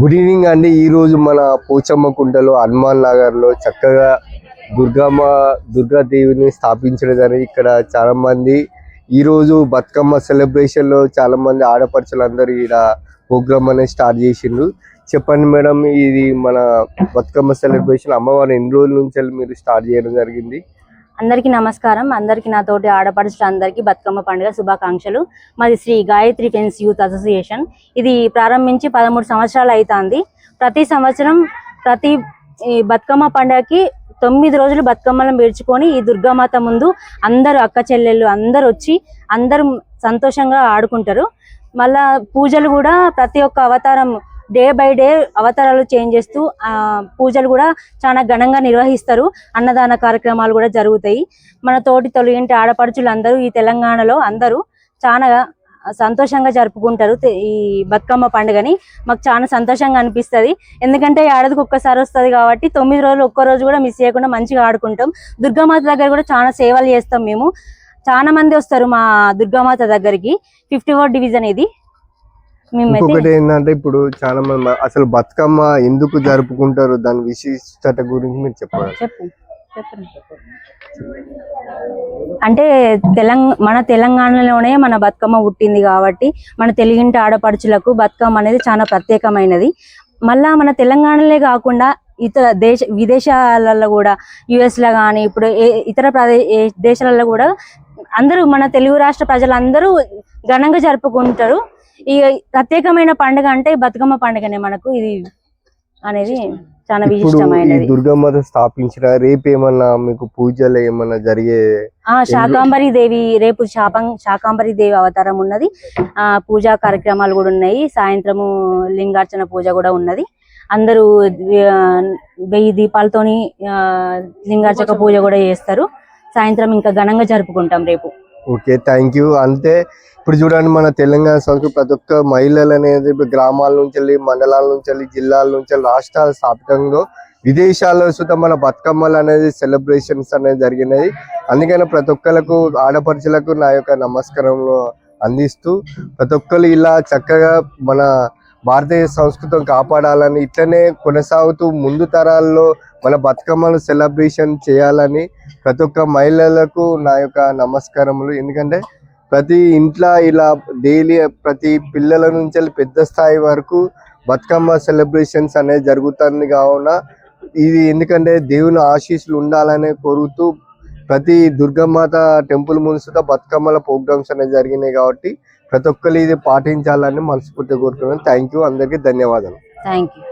Good evening అండి. ఈరోజు మన పోచమ్మ కుంటలో హనుమాన్ నగర్లో చక్కగా దుర్గమ్మ దుర్గాదేవిని స్థాపించడం జరిగింది. ఇక్కడ చాలామంది ఈరోజు బతుకమ్మ సెలబ్రేషన్లో చాలామంది చాలా ఆడపడుచులు అందరూ ఈడ ప్రోగ్రామ్ అనేది స్టార్ట్ చేసిండ్రు. చెప్పండి మేడం ఇది మన బతుకమ్మ సెలబ్రేషన్ అమ్మవారు ఎన్ని రోజుల నుంచి మీరు స్టార్ట్ చేయడం జరిగింది? అందరికీ నమస్కారం. అందరికీ నా తోటి ఆడపడుచులు అందరికీ బతుకమ్మ పండుగ శుభాకాంక్షలు. మాది Sri Gayatri friends youth association. ఇది ప్రారంభించి పదమూడు సంవత్సరాలు అవుతుంది ప్రతి సంవత్సరం ప్రతి ఈ బతుకమ్మ పండుగకి తొమ్మిది రోజులు బతుకమ్మలను పేర్చుకొని ఈ దుర్గామాత ముందు అందరూ అక్క చెల్లెళ్ళు అందరూ వచ్చి అందరూ సంతోషంగా ఆడుకుంటారు. మళ్ళా పూజలు కూడా ప్రతి ఒక్క అవతారం డే బై డే అవతారాలు చేంజ్ చేస్తూ ఆ పూజలు కూడా చాలా ఘనంగా నిర్వహిస్తారు. అన్నదాన కార్యక్రమాలు కూడా జరుగుతాయి. మన తోటి తొలి ఆడపడుచులు అందరూ ఈ తెలంగాణలో అందరూ చాలా సంతోషంగా జరుపుకుంటారు. ఈ బతుకమ్మ పండుగని మాకు చాలా సంతోషంగా అనిపిస్తది. ఎందుకంటే ఈ ఏడాదికి ఒక్కసారి వస్తది కాబట్టి తొమ్మిది రోజులు ఒక్క రోజు కూడా మిస్ చేయకుండా మంచిగా ఆడుకుంటాం. దుర్గామాత దగ్గర కూడా చాలా సేవలు చేస్తాం మేము. చాలా మంది వస్తారు మా దుర్గామాత దగ్గరికి. ఫిఫ్టీ ఫోర్ డివిజన్ ఇది. ఇంకొకటి ఏంటంటే ఇప్పుడు చాలా మంది అసలు బతుకమ్మ ఎందుకు జరుపుకుంటారు? దాని విశిష్టత గురించి మీరు చెప్పాలి అంటే తెలంగాణ మన తెలంగాణలోనే మన బతుకమ్మ పుట్టింది కాబట్టి మన తెలుగింటి ఆడపడుచులకు బతుకమ్మ అనేది చాలా ప్రత్యేకమైనది. మళ్ళా మన తెలంగాణలే కాకుండా ఇతర దేశ విదేశాలలో కూడా యుఎస్లో కానీ ఇప్పుడు ఇతర ప్రదే దేశాలలో కూడా అందరూ మన తెలుగు రాష్ట్ర ప్రజలందరూ ఘనంగా జరుపుకుంటారు. ఈ ప్రత్యేకమైన పండుగ అంటే బతుకమ్మ పండుగనే మనకు. ఇది అనేది చాలా విశిష్టమైనది. దుర్గమ్మత స్థాపించిన రేపు ఏమన్నా మీకు పూజలు ఏమన్నా జరిగే ఆ శాకాంబరి దేవి రేపు శాపం శాకాంబరి దేవి అవతారం ఉన్నది. ఆ పూజా కార్యక్రమాలు కూడా ఉన్నాయి. సాయంత్రము లింగార్చన పూజ కూడా ఉన్నది. అందరూ వెయ్యి దీపాలతోని ఆ, లింగార్చక పూజ కూడా చేస్తారు. సాయంత్రం ఇంకా ఘనంగా జరుపుకుంటాం రేపు. Okay thank you. అంతే ఇప్పుడు చూడండి మన తెలంగాణ సంస్కృతి ప్రతి ఒక్క మహిళలు అనేది గ్రామాల నుంచి వెళ్ళి మండలాల నుంచి వెళ్ళి జిల్లాల నుంచి వెళ్ళి రాష్ట్రాల స్థాపితంలో విదేశాల్లో సుతం మన బతుకమ్మలు అనేది సెలబ్రేషన్స్ అనేది జరిగినాయి. అందుకని ప్రతి ఒక్కరికి ఆడపడుచులకు నా యొక్క నమస్కారంలో అందిస్తూ ప్రతి ఒక్కరు ఇలా చక్కగా మన భారతీయ సంస్కృతం కాపాడాలని ఇట్లనే కొనసాగుతూ ముందు తరాల్లో మన బతుకమ్మను సెలబ్రేషన్ చేయాలని ప్రతి ఒక్క మహిళలకు నా యొక్క నమస్కారములు. ఎందుకంటే ప్రతి ఇంట్లో ఇలా డైలీ ప్రతి పిల్లల నుంచి పెద్ద స్థాయి వరకు బతుకమ్మ సెలబ్రేషన్స్ అనేది జరుగుతుంది కావున ఇది ఎందుకంటే దేవుని ఆశీస్సులు ఉండాలని కోరుతూ ప్రతి దుర్గమాత టెంపుల్ ముందు బతుకమ్మల ప్రోగ్రామ్స్ అనేవి జరిగినాయి కాబట్టి ప్రతి ఒక్కరు ఇది పాటించాలని మనస్ఫూర్తిగా కోరుతున్నాను థ్యాంక్ యూ అందరికీ ధన్యవాదాలు. Thank you